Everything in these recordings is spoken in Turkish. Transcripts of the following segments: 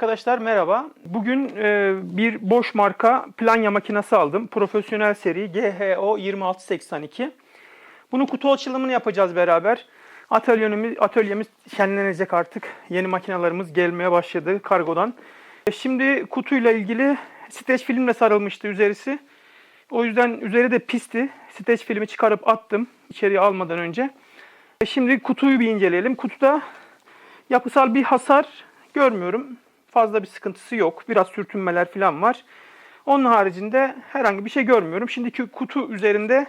arkadaşlar merhaba. Bugün e, bir boş marka planya makinesi aldım. Profesyonel seri GHO 2682. Bunun kutu açılımını yapacağız beraber. Atölyemiz, atölyemiz şenlenecek artık. Yeni makinalarımız gelmeye başladı kargodan. E, Şimdi kutuyla ilgili streç filmle sarılmıştı üzerisi. O yüzden üzeri de pisti. Streç filmi çıkarıp attım içeriye almadan önce. E, Şimdi kutuyu bir inceleyelim. Kutuda yapısal bir hasar görmüyorum. Fazla bir sıkıntısı yok. Biraz sürtünmeler falan var. Onun haricinde herhangi bir şey görmüyorum. Şimdiki kutu üzerinde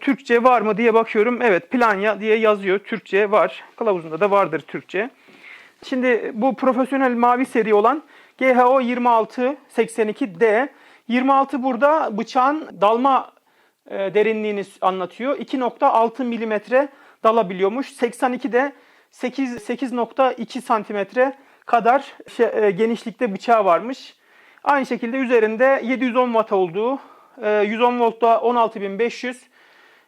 Türkçe var mı diye bakıyorum. Evet Planya diye yazıyor. Türkçe var. Kılavuzunda da vardır Türkçe. Şimdi bu profesyonel mavi seri olan GHO 2682D. 26 burada bıçağın dalma e, derinliğini anlatıyor. 2.6 milimetre dalabiliyormuş. 82 de 8 8.2 santimetre kadar şey, e, genişlikte bıçağı varmış. Aynı şekilde üzerinde 710 watt olduğu, e, 110 voltta 16500,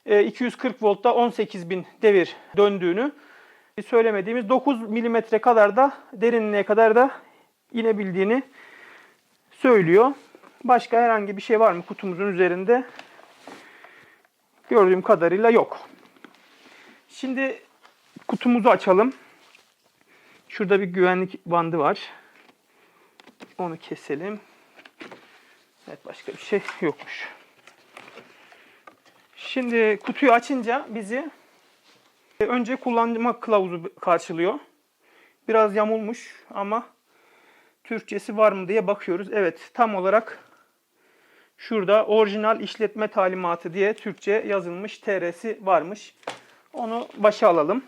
e, 240 voltta 18000 devir döndüğünü söylemediğimiz 9 milimetre kadar da derinliğe kadar da inebildiğini söylüyor. Başka herhangi bir şey var mı kutumuzun üzerinde? Gördüğüm kadarıyla yok. Şimdi kutumuzu açalım. Şurada bir güvenlik bandı var. Onu keselim. Evet başka bir şey yokmuş. Şimdi kutuyu açınca bizi önce kullanma kılavuzu karşılıyor. Biraz yamulmuş ama Türkçesi var mı diye bakıyoruz. Evet tam olarak şurada orijinal işletme talimatı diye Türkçe yazılmış TR'si varmış. Onu başa alalım.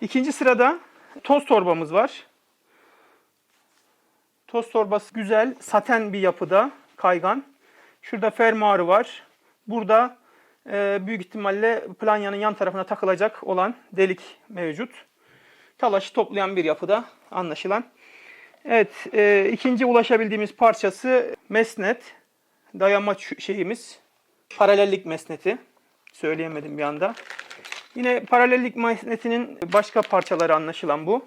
İkinci sırada toz torbamız var. Toz torbası güzel, saten bir yapıda, kaygan. Şurada fermuarı var. Burada e, büyük ihtimalle planyanın yan tarafına takılacak olan delik mevcut. Talaşı toplayan bir yapıda anlaşılan. Evet, e, ikinci ulaşabildiğimiz parçası mesnet. Dayanma şeyimiz. Paralellik mesneti. Söyleyemedim bir anda. Yine paralellik mesnetinin başka parçaları anlaşılan bu.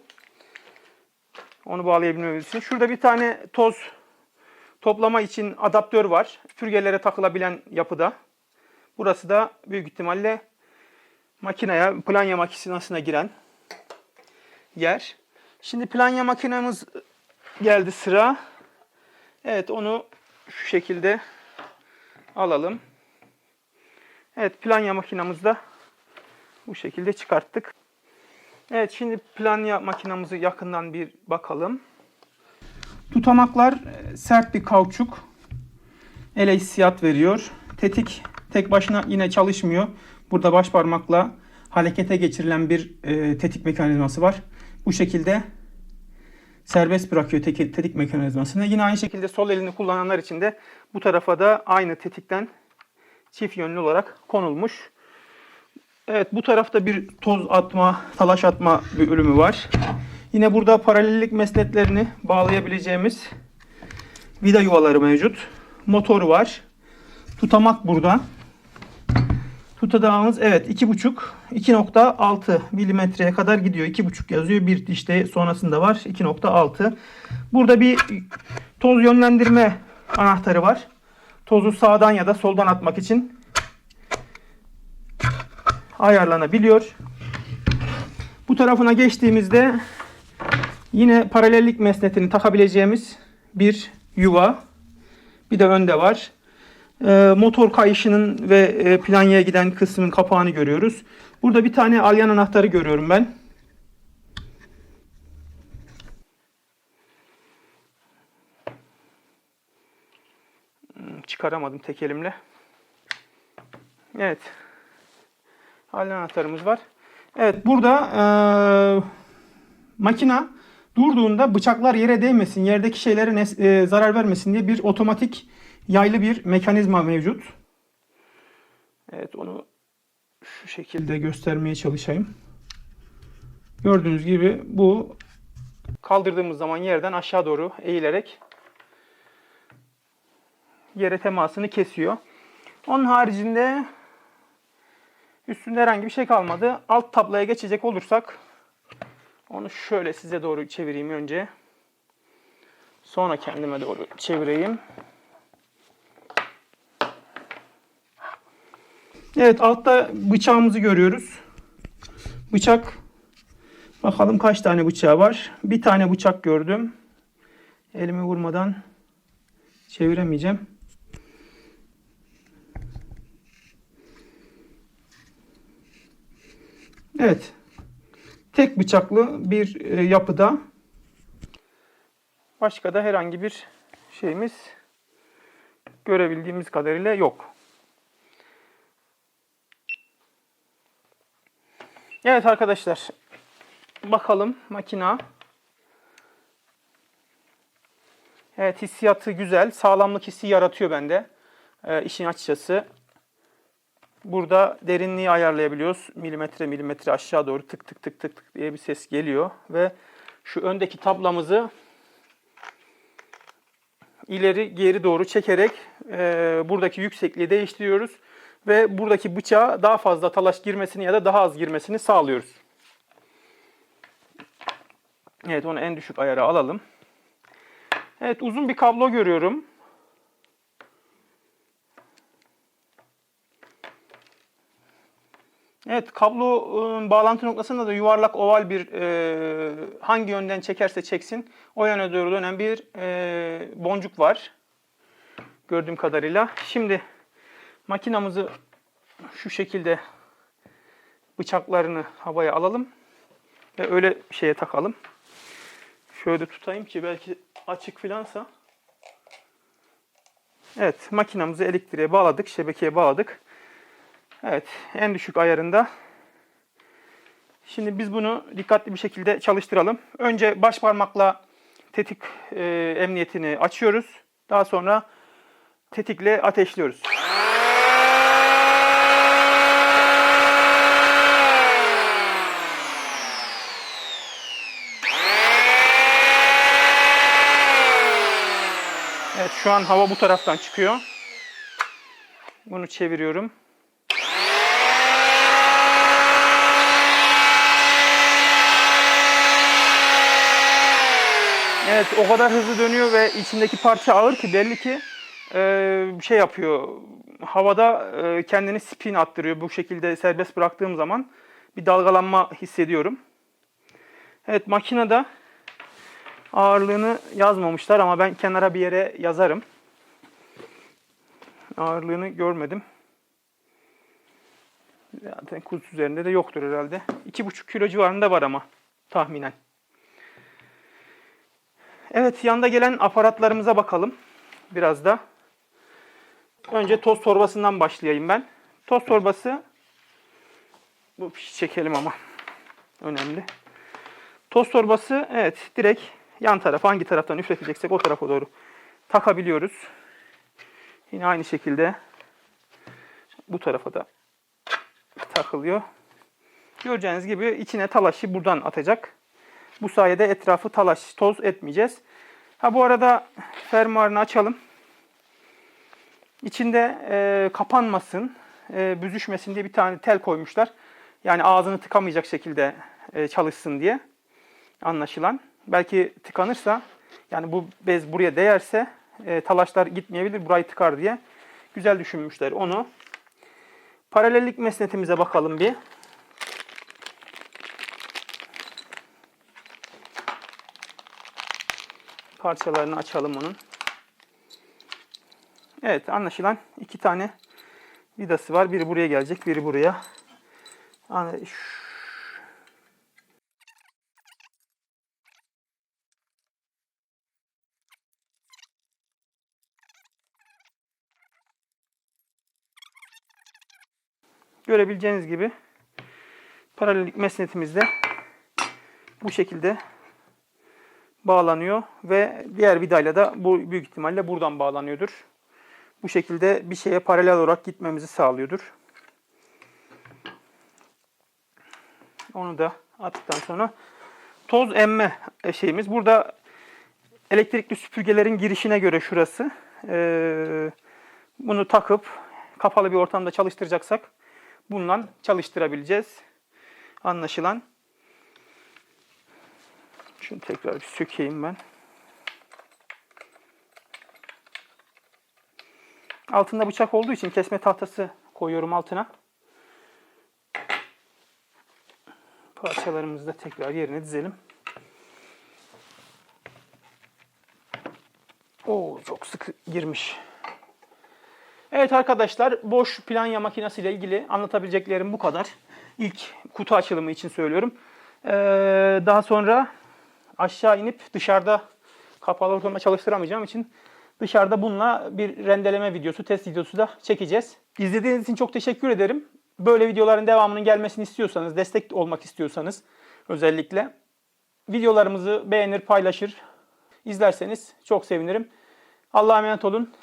Onu bağlayabilmemiz. Şurada bir tane toz toplama için adaptör var. Süpürgelere takılabilen yapıda. Burası da büyük ihtimalle makineye, planya makinesine giren yer. Şimdi planya makinemiz geldi sıra. Evet onu şu şekilde alalım. Evet planya makinamızda bu şekilde çıkarttık. Evet şimdi planya makinamızı yakından bir bakalım. Tutamaklar e, sert bir kauçuk. Ele hissiyat veriyor. Tetik tek başına yine çalışmıyor. Burada baş parmakla harekete geçirilen bir e, tetik mekanizması var. Bu şekilde serbest bırakıyor tek- tetik mekanizmasını. Yine aynı şekilde sol elini kullananlar için de bu tarafa da aynı tetikten çift yönlü olarak konulmuş. Evet bu tarafta bir toz atma, talaş atma bir bölümü var. Yine burada paralellik mesnetlerini bağlayabileceğimiz vida yuvaları mevcut. Motoru var. Tutamak burada. Tutadağımız evet 2.5 2.6 milimetreye kadar gidiyor. 2.5 yazıyor. Bir işte sonrasında var 2.6. Burada bir toz yönlendirme anahtarı var. Tozu sağdan ya da soldan atmak için ayarlanabiliyor. Bu tarafına geçtiğimizde yine paralellik mesnetini takabileceğimiz bir yuva. Bir de önde var. Ee, motor kayışının ve e, planyaya giden kısmın kapağını görüyoruz. Burada bir tane alyan anahtarı görüyorum ben. Hmm, Çıkaramadım tek elimle. Evet. Alyan anahtarımız var. Evet burada eee makina durduğunda bıçaklar yere değmesin, yerdeki şeylere e, zarar vermesin diye bir otomatik yaylı bir mekanizma mevcut. Evet onu şu şekilde göstermeye çalışayım. Gördüğünüz gibi bu kaldırdığımız zaman yerden aşağı doğru eğilerek yere temasını kesiyor. Onun haricinde üstünde herhangi bir şey kalmadı. Alt tablaya geçecek olursak onu şöyle size doğru çevireyim önce. Sonra kendime doğru çevireyim. Evet altta bıçağımızı görüyoruz. Bıçak bakalım kaç tane bıçağı var. Bir tane bıçak gördüm. Elimi vurmadan çeviremeyeceğim. Evet. Tek bıçaklı bir e, yapıda. Başka da herhangi bir şeyimiz görebildiğimiz kadarıyla yok. Evet arkadaşlar. Bakalım makina. Evet hissiyatı güzel. Sağlamlık hissi yaratıyor bende. Ee, işin açıkçası. Burada derinliği ayarlayabiliyoruz. Milimetre milimetre aşağı doğru tık tık tık tık tık diye bir ses geliyor. Ve şu öndeki tablamızı ileri geri doğru çekerek e, buradaki yüksekliği değiştiriyoruz. Ve buradaki bıçağa daha fazla talaş girmesini ya da daha az girmesini sağlıyoruz. Evet onu en düşük ayara alalım. Evet uzun bir kablo görüyorum. Evet kablo e, bağlantı noktasında da yuvarlak oval bir e, hangi yönden çekerse çeksin o yöne doğru dönen bir e, boncuk var. Gördüğüm kadarıyla. Şimdi makinamızı şu şekilde bıçaklarını havaya alalım ve öyle şeye takalım. Şöyle tutayım ki belki açık filansa. Evet makinamızı elektriğe bağladık, şebekeye bağladık. Evet, en düşük ayarında. Şimdi biz bunu dikkatli bir şekilde çalıştıralım. Önce baş parmakla tetik e, emniyetini açıyoruz. Daha sonra tetikle ateşliyoruz. Evet, şu an hava bu taraftan çıkıyor. Bunu çeviriyorum. Evet o kadar hızlı dönüyor ve içindeki parça ağır ki belli ki e, şey yapıyor. Havada e, kendini spin attırıyor. Bu şekilde serbest bıraktığım zaman bir dalgalanma hissediyorum. Evet makinede ağırlığını yazmamışlar ama ben kenara bir yere yazarım. Ağırlığını görmedim. Zaten kurs üzerinde de yoktur herhalde. 2,5 kilo civarında var ama tahminen. Evet, yanda gelen aparatlarımıza bakalım biraz da. Önce toz torbasından başlayayım ben. Toz torbası, bu fişi çekelim ama önemli. Toz torbası, evet direkt yan tarafa hangi taraftan üfleteceksek o tarafa doğru takabiliyoruz. Yine aynı şekilde bu tarafa da takılıyor. Göreceğiniz gibi içine talaşı buradan atacak. Bu sayede etrafı talaş, toz etmeyeceğiz. Ha bu arada fermuarını açalım. İçinde e, kapanmasın, e, büzüşmesin diye bir tane tel koymuşlar. Yani ağzını tıkamayacak şekilde e, çalışsın diye anlaşılan. Belki tıkanırsa, yani bu bez buraya değerse e, talaşlar gitmeyebilir, burayı tıkar diye. Güzel düşünmüşler onu. Paralellik mesnetimize bakalım bir. Parçalarını açalım onun. Evet anlaşılan iki tane vidası var. Biri buraya gelecek, biri buraya. Görebileceğiniz gibi paralellik mesnetimizde bu şekilde bağlanıyor ve diğer vidayla da bu büyük ihtimalle buradan bağlanıyordur. Bu şekilde bir şeye paralel olarak gitmemizi sağlıyordur. Onu da attıktan sonra toz emme şeyimiz. Burada elektrikli süpürgelerin girişine göre şurası. Ee, bunu takıp kapalı bir ortamda çalıştıracaksak bundan çalıştırabileceğiz. Anlaşılan. Şunu tekrar bir sökeyim ben. Altında bıçak olduğu için kesme tahtası koyuyorum altına. Parçalarımızı da tekrar yerine dizelim. Oo çok sık girmiş. Evet arkadaşlar boş planya makinesi ile ilgili anlatabileceklerim bu kadar. İlk kutu açılımı için söylüyorum. Ee, daha sonra aşağı inip dışarıda kapalı ortamda çalıştıramayacağım için dışarıda bununla bir rendeleme videosu, test videosu da çekeceğiz. İzlediğiniz için çok teşekkür ederim. Böyle videoların devamının gelmesini istiyorsanız, destek olmak istiyorsanız özellikle videolarımızı beğenir, paylaşır, izlerseniz çok sevinirim. Allah'a emanet olun.